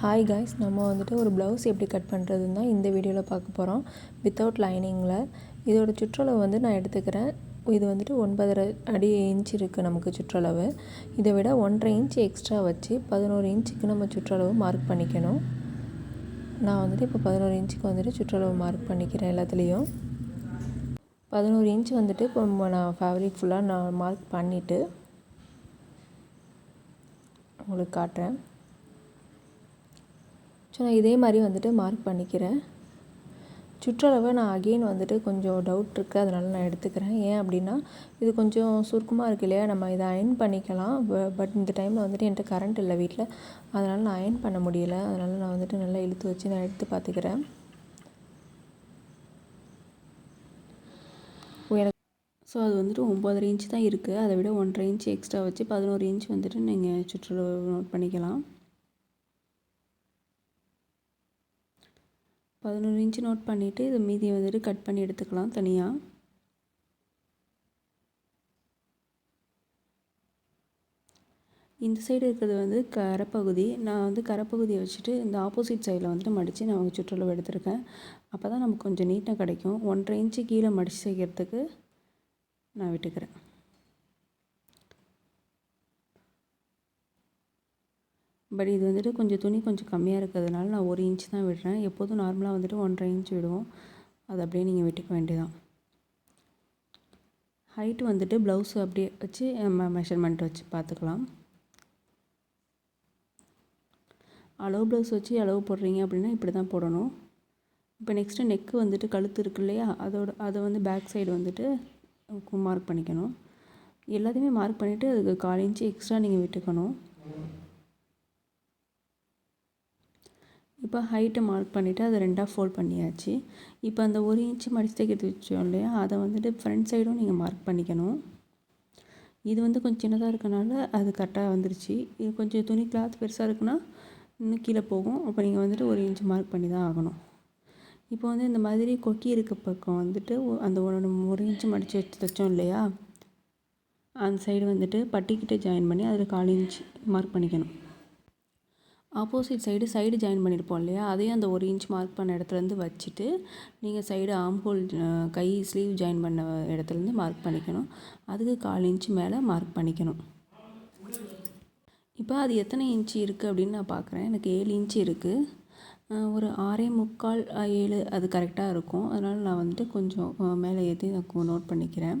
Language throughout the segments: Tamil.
ஹாய் காய்ஸ் நம்ம வந்துட்டு ஒரு ப்ளவுஸ் எப்படி கட் பண்ணுறதுன்னு தான் இந்த வீடியோவில் பார்க்க போகிறோம் வித்தவுட் லைனிங்கில் இதோட சுற்றளவு வந்து நான் எடுத்துக்கிறேன். இது வந்துட்டு ஒன்பதரை அடி இன்ச் இருக்குது நமக்கு சுற்றளவு. இதை விட ஒன்றரை இன்ச் எக்ஸ்ட்ரா வச்சு பதினோரு இன்ச்சுக்கு நம்ம சுற்றளவு மார்க் பண்ணிக்கணும். நான் வந்துட்டு இப்போ பதினோரு இன்ச்சுக்கு வந்துட்டு சுற்றளவு மார்க் பண்ணிக்கிறேன் எல்லாத்துலேயும். பதினோரு இன்ச் வந்துட்டு இப்போ நான் ஃபேப்ரிக் ஃபுல்லாக நான் மார்க் பண்ணிவிட்டு உங்களுக்கு காட்டுறேன். ஸோ நான் இதே மாதிரி வந்துட்டு மார்க் பண்ணிக்கிறேன். சுற்றளவை நான் அகெயின் வந்துட்டு கொஞ்சம் டவுட் இருக்குது அதனால் நான் எடுத்துக்கிறேன். ஏன் அப்படின்னா இது கொஞ்சம் சுருக்கமாக இருக்கு இல்லையா? நம்ம இதை அயன் பண்ணிக்கலாம் பட் இந்த டைமில் வந்துட்டு என்கிட்ட கரண்ட் இல்லை வீட்டில். அதனால் நான் அயன் பண்ண முடியலை. அதனால் நான் வந்துட்டு நல்லா இழுத்து வச்சு நான் எடுத்து பார்த்துக்கிறேன். எனக்கு ஸோ அது வந்துட்டு ஒம்பதரை இன்ச் தான் இருக்குது அதை விட ஒன்றரை இன்ச் எக்ஸ்ட்ரா வச்சு பதினோரு இன்ச் வந்துட்டு நீங்கள் சுற்றுலா நோட் பண்ணிக்கலாம். பதினோரு இன்ச்சு நோட் பண்ணிவிட்டு இது மீதியை வந்துட்டு கட் பண்ணி எடுத்துக்கலாம் தனியாக இந்த சைடு இருக்கிறது வந்து கரைப்பகுதி. நான் வந்து கரைப்பகுதியை வச்சுட்டு இந்த ஆப்போசிட் சைடில் வந்துட்டு மடித்து நான் சுற்றுலா எடுத்திருக்கேன். அப்போ தான் நமக்கு கொஞ்சம் நீட்டாக கிடைக்கும். ஒன்றரை இன்ச்சு கீழே மடித்து செய்கிறதுக்கு நான் விட்டுக்கிறேன். பட் இது வந்துட்டு கொஞ்சம் துணி கொஞ்சம் கம்மியாக இருக்கிறதுனால நான் ஒரு இன்ச் தான் விடுறேன். எப்போதும் நார்மலாக வந்துட்டு ஒன்றரை இன்ச் விடுவோம். அது அப்படியே நீங்கள் விட்டுக்க வேண்டியதான் ஹைட் வந்துட்டு ப்ளவுஸ் அப்படியே வச்சு நம்ம மெஷர்மெண்ட் வச்சு பார்த்துக்கலாம். அளவு ப்ளவுஸ் வச்சு அளவு போடுறீங்க அப்படின்னா இப்படி தான் போடணும். இப்போ நெக்ஸ்ட்டு நெக்கு வந்துட்டு கழுத்து இருக்கு இல்லையா? அதோட அதை வந்து பேக் சைடு வந்துட்டு மார்க் பண்ணிக்கணும். எல்லாத்தையுமே மார்க் பண்ணிவிட்டு அதுக்கு கால் இன்ச்சு எக்ஸ்ட்ரா நீங்கள் விட்டுக்கணும். இப்போ ஹைட்டை மார்க் பண்ணிவிட்டு அதை ரெண்டாக ஃபோல்ட் பண்ணியாச்சு. இப்போ அந்த ஒரு இன்ச் மடிச்சு எடுத்து வச்சோம் இல்லையா? அதை வந்துட்டு ஃப்ரண்ட் சைடும் நீங்கள் மார்க் பண்ணிக்கணும். இது வந்து கொஞ்சம் சின்னதாக இருக்கனால அது கரெக்டாக வந்துருச்சு. இது கொஞ்சம் துணி கிளாத் பெருசாக இருக்குன்னா இன்னும் கீழே போகும். அப்போ நீங்கள் வந்துட்டு ஒரு இன்ச் மார்க் பண்ணி தான் ஆகணும். இப்போ வந்து இந்த மாதிரி கொக்கி இருக்க பக்கம் வந்துட்டு அந்த ஒன்று ஒரு இன்ச்சு மடித்து வச்சு தைச்சோம் இல்லையா? அந்த சைடு வந்துட்டு பட்டிக்கிட்டே ஜாயின் பண்ணி அதில் கால் இன்ச் மார்க் பண்ணிக்கணும். ஆப்போசிட் சைடு சைடு ஜாயின் பண்ணியிருப்போம் இல்லையா? அதையும் அந்த ஒரு இன்ச் மார்க் பண்ண இடத்துலேருந்து வச்சுட்டு நீங்கள் சைடு ஆம் ஹோல் கை ஸ்லீவ் ஜாயின் பண்ண இடத்துலேருந்து மார்க் பண்ணிக்கணும். அதுக்கு கால் இன்ச் மேலே மார்க் பண்ணிக்கணும். இப்போ அது எத்தனை இன்ச்சு இருக்குது அப்படின்னு நான் பார்க்குறேன் எனக்கு ஏழு இன்ச்சு இருக்குது ஒரு ஆறே முக்கால் ஏழு அது கரெக்டாக இருக்கும். அதனால் நான் வந்துட்டு கொஞ்சம் மேலே ஏற்றி நான் நோட் பண்ணிக்கிறேன்.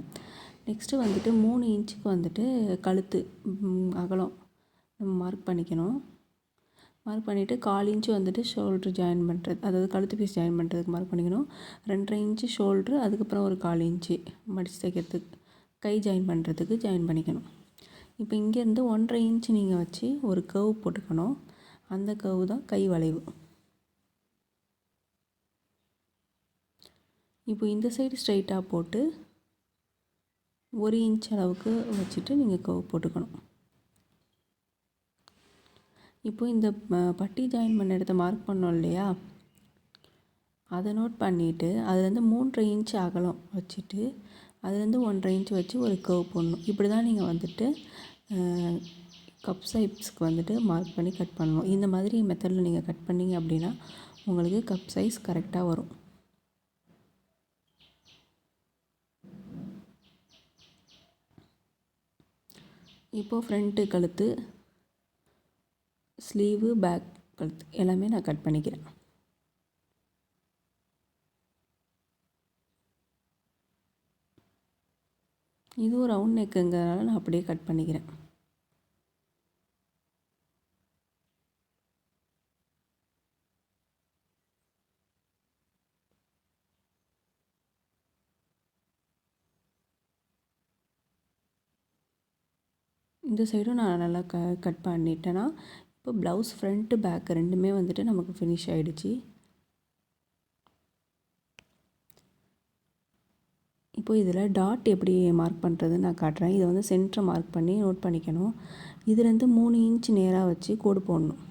நெக்ஸ்ட்டு வந்துட்டு மூணு இன்ச்சுக்கு வந்துட்டு கழுத்து அகலம் மார்க் பண்ணிக்கணும். மார்க் பண்ணிவிட்டு கால் இன்ச்சு வந்துட்டு ஷோல்ட்ரு ஜாயின் பண்ணுறது அதாவது கழுத்து பீஸ் ஜாயின் பண்ணுறதுக்கு மார்க் பண்ணிக்கணும். ரெண்டரை இன்ச்சு ஷோல்ட்ரு அதுக்கப்புறம் ஒரு கால் இன்ச்சு மடித்து தைக்கிறதுக்கு. கை ஜாயின் பண்ணுறதுக்கு ஜாயின் பண்ணிக்கணும். இப்போ இங்கேருந்து ஒன்றரை இன்ச்சு நீங்கள் வச்சு ஒரு கர்வ் போட்டுக்கணும். அந்த கர்வ் தான் கை வளைவு. இப்போ இந்த சைடு ஸ்ட்ரைட்டாக போட்டு ஒரு இன்ச் அளவுக்கு வச்சுட்டு நீங்கள் கர்வ் போட்டுக்கணும். இப்போது இந்த பட்டி ஜாயின் பண்ண இடத்த மார்க் பண்ணோம் இல்லையா? அதை நோட் பண்ணிவிட்டு அதுலேருந்து மூன்றரை இன்ச் அகலம் வச்சுட்டு அதுலேருந்து ஒன்றரை இன்ச் வச்சு ஒரு கர்வ் போடணும். இப்படி தான் நீங்கள் வந்துட்டு கப் சைஸ்க்கு வந்துட்டு மார்க் பண்ணி கட் பண்ணணும். இந்த மாதிரி மெத்தடில் நீங்கள் கட் பண்ணிங்க அப்படின்னா உங்களுக்கு கப் சைஸ் கரெக்டாக வரும். இப்போது ஃப்ரண்ட்டு கழுத்து ஸ்லீவு பேக் கழுத்து எல்லாமே நான் கட் பண்ணிக்கிறேன். இதுவும் ரவுண்ட் நெக்குங்கிறனால நான் அப்படியே கட் பண்ணிக்கிறேன். இந்த சைடும் நான் நல்லா க கட் பண்ணிட்டேன்னா இப்போ ப்ளவுஸ் ஃப்ரண்ட்டு பேக் ரெண்டுமே வந்துட்டு நமக்கு ஃபினிஷ் ஆகிடுச்சு இப்போ இதில் டாட் எப்படி மார்க் பண்ணுறதுன்னு நான் காட்டுறேன். இதை வந்து சென்டரை மார்க் பண்ணி நோட் பண்ணிக்கணும். இதுலேருந்து மூணு இன்ச் நேராக வச்சு கோடு போடணும்.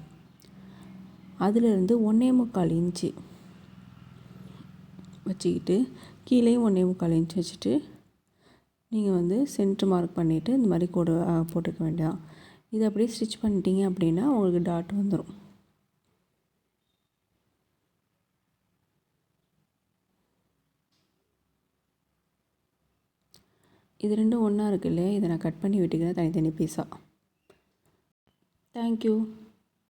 அதுலேருந்து ஒன்றே முக்கால் இன்ச்சு வச்சுக்கிட்டு கீழே ஒன்றே முக்கால் இன்ச் வச்சுட்டு நீங்கள் வந்து சென்ட்ரு மார்க் பண்ணிவிட்டு இந்த மாதிரி கோடு போட்டுக்க வேண்டியதான் இது அப்படியே ஸ்டிச் பண்ணிட்டீங்க அப்படின்னா உங்களுக்கு டாட் வந்துடும் இது ரெண்டும் ஒன்றா இருக்கு இல்லையா? இதை நான் கட் பண்ணி விட்டுக்கிறேன் தனித்தனி பீஸாக தேங்க்யூ